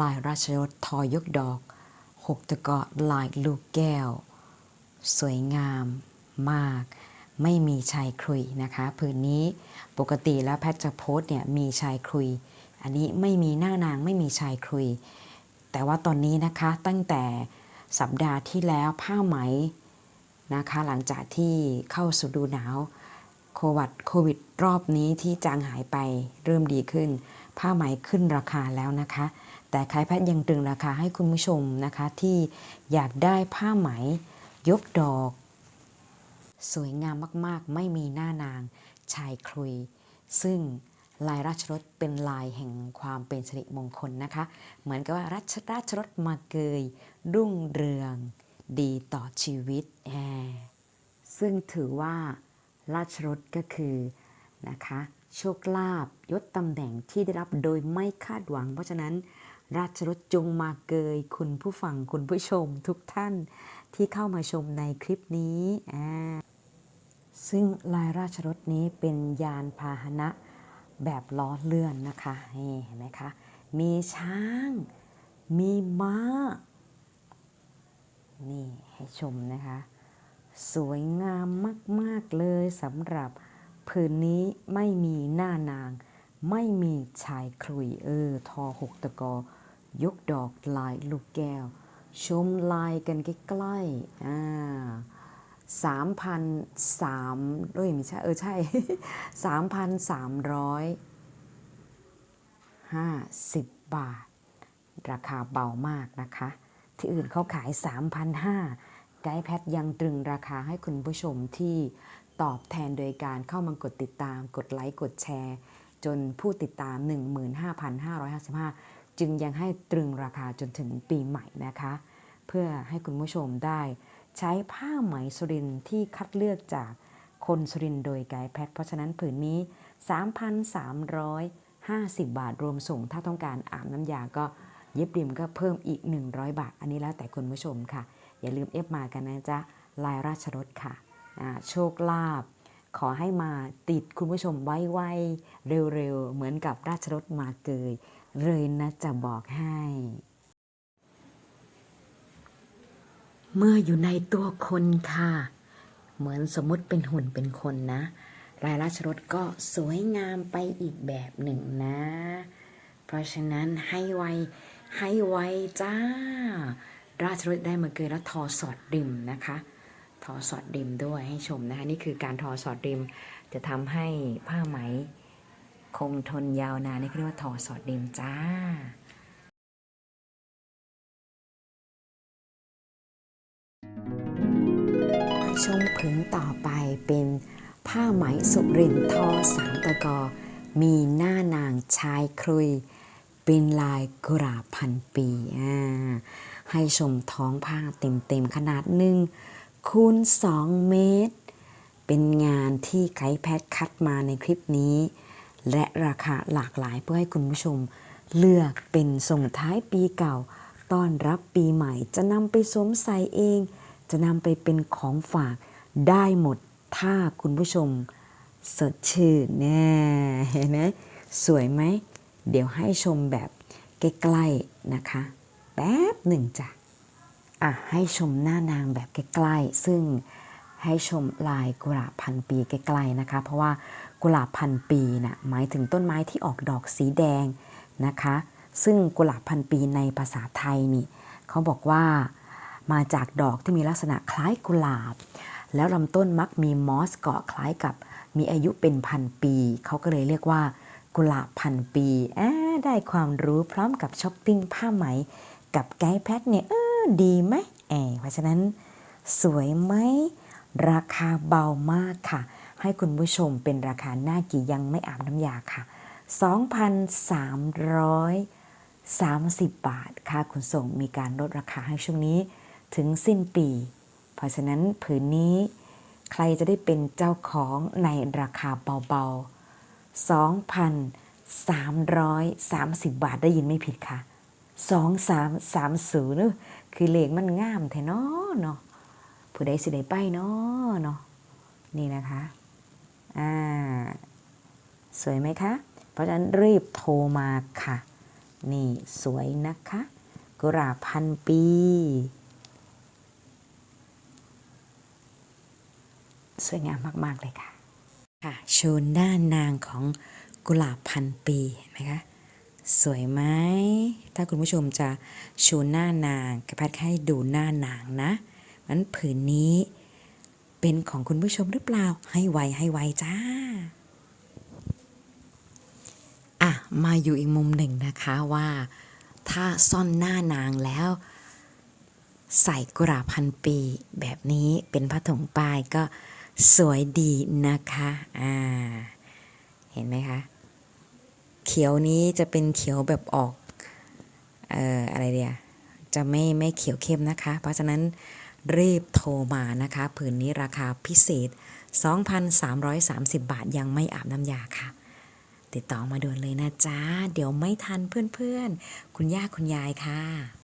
ลายราชรถทอยกดอกหกตะกาะลายลูกแก้ว สวยงามมาก ไม่มีชายครุยนะคะผืนนี้ปกติแล้วแพทย์จะโพสต์เนี่ยมีชายครุย อันนี้ไม่มีหน้านางไม่มีชายครุย แต่ว่าตอนนี้นะคะตั้งแต่สัปดาห์ที่แล้วผ้าไหมนะคะหลังจากที่เข้าสู่ดูหนาวโควิดโควิดรอบนี้ที่จางหายไปเริ่มดีขึ้น ผ้าไหมขึ้นราคาแล้วนะคะ แต่ขายแพทย์ยังตรึงราคาให้คุณผู้ชมนะคะที่อยากได้ผ้าไหมยกดอก สวยงามมากๆ ไม่มีหน้านาง ชายครุย ซึ่งลายราชรถเป็นลายแห่งความเป็นสิริมงคลนะคะ เหมือนกับว่าราชราชรถมาเกย รุ่งเรือง ดีต่อชีวิตแอซึ่งถือว่าราชรถก็คือนะคะโชคลาภยศตำแหน่งที่ได้รับโดยไม่คาดหวัง เพราะฉะนั้น ราชรถจงมาเกย คุณผู้ฟังคุณผู้ชมทุกท่านที่เข้ามาชมในคลิปนี้อ่าซึ่งลายราชรถนี้เป็นยานพาหนะแบบล้อเลื่อนนะคะนี่เห็นไหมคะมีช้าง มีม้า นี่ให้ชมนะคะ สวยงามมาก ๆ เลยสำหรับผืนนี้ไม่มีหน้านาง ไม่มีชายครุยเออ ทอหกตะกอ ยกดอกลายลูกแก้ว ชมลายกันใกล้ๆอ่าสามพันสามเอ้ยไม่ใช่ เออ ใช่สามพันสามร้อยห้าสิบบาท ราคาเบามากนะคะ ที่อื่นเขาขาย 3,500ไกด์แพทยังตรึงราคาให้คุณผู้ชมที่ตอบแทนโดยการเข้ามากดติดตาม กดไลค์ กดแชร์ จนผู้ติดตาม 15,555 จึงยังให้ตรึงราคาจนถึงปีใหม่นะคะ เพื่อให้คุณผู้ชมได้ ใช้ผ้าไหมสุรินที่คัดเลือกจากคนสุรินโดยไกด์แพทเพราะฉะนั้นผืนนี้ 3,350 บาทรวมส่ง ถ้าต้องการอาบน้ำยาก็เย็บริมก็เพิ่มอีก 100 บาท อันนี้แล้วแต่คุณผู้ชมค่ะ อย่าลืมเอฟมากันนะจ๊ะลายราชรถค่ะโชคลาภ ขอให้มาติดคุณผู้ชมไวๆเร็วๆ เหมือนกับราชรถมาเกยเลยนะจะบอกให้ เมื่ออยู่ในตัวคนค่ะ เหมือนสมมติเป็นหุ่นเป็นคนนะลายราชรถก็สวยงามไปอีกแบบหนึ่งนะ เพราะฉะนั้นให้ไวให้ไวจ้า ราชรถได้มาเกยแล้วทอสอดริมนะคะ ทอสอดริมด้วยให้ชมนะคะ นี่คือการทอสอดริม จะทำให้ผ้าไหม คงทนยาวนานนี่เรียกว่าทอสอดริมจ้าชมผืนต่อไปเป็นผ้าไหมสุรินทอสามตะกอ มีหน้านางชายครุย เป็นลายกุหลาพันปีอ่าให้ชมท้องผ้าเต็มๆขนาดหนึ่ง คูณ 2 เมตร เป็นงานที่ไกด์แพทคัดมาในคลิปนี้ และราคาหลากหลายเพื่อให้คุณผู้ชม เลือกเป็นส่งท้ายปีเก่า ต้อนรับปีใหม่ จะนำไปสวมใส่เอง จะนำไปเป็นของฝากได้หมดถ้าคุณผู้ชม สดชื่นแน่เห็นไหมสวยไหม เดี๋ยวให้ชมแบบใกล้ ๆ นะคะ แป๊บหนึ่งจ้ะ อะให้ชมหน้านางแบบใกล้ๆ ซึ่งให้ชมลายกุหลาบพันปีใกล้ๆนะคะ เพราะว่ากุหลาบพันปีนะ่ะหมายถึงต้นไม้ที่ออกดอกสีแดงนะคะ ซึ่งกุหลาบพันปีในภาษาไทยนี่เขาบอกว่ามาจากดอกที่มีลักษณะคล้ายกุหลาบ แล้วลำต้นมักมีมอสเกาะคล้ายกับ มีอายุเป็นพันปี เขาก็เลยเรียกว่า กุหลาบพันปีอ่าได้ความรู้พร้อมกับช้อปปิ้งผ้าไหม กับไกด์แพทเนี่ย ดีไหมแอบเพราะฉะนั้น สวยไหม ราคาเบามากค่ะ ให้คุณผู้ชมเป็นราคาหน้ากี่ยังไม่อาบน้ำยาค่ะ 2,330 บาท ค่าขนส่งมีการลดราคาให้ช่วงนี้ถึงสิ้นปี เพราะฉะนั้นผืนนี้ใครจะได้เป็นเจ้าของในราคาเบาๆ 2,330 บาทได้ยินไม่ผิดค่ะ 2330เนอ คือเลขมันงามแท้เนาะเนาะผู้ใดสิได้ไปเนาะเนาะนี่นะคะ อ่า สวยไหมคะ เพราะฉะนั้นรีบโทรมาค่ะ นี่สวยนะคะกุหลาบพันปี สวยงามมาก ๆ เลยค่ะ ค่ะ โชว์หน้านางของกุหลาบพันปีนไหมคะ สวยไหม ถ้าคุณผู้ชมจะชว์หน้านางกระพัดให้ดูหน้านางนะ มันผืนนี้เป็นของคุณผู้ชมหรือเปล่า ให้ไวให้ไวจ้า อะ มาอยู่อีกมุมหนึ่งนะคะว่าถ้าซ่อนหน้านางแล้ว ใส่กุหลาบพันปี แบบนี้เป็นผ้าถุงปลายก็สวยดีนะคะ อ่า เห็นไหมคะ เขียวนี้จะเป็นเขียวแบบออกเอ่ออะไรเดียจะไม่ไม่เขียวเข้มนะคะ เพราะฉะนั้นรีบโทรมานะคะ ผืนนี้ราคาพิเศษ 2,330 บาทยังไม่อาบน้ำยาค่ะ ติดต่อมาด่วนเลยนะจ๊ะ เดี๋ยวไม่ทันเพื่อนๆ คุณย่าคุณยายค่ะ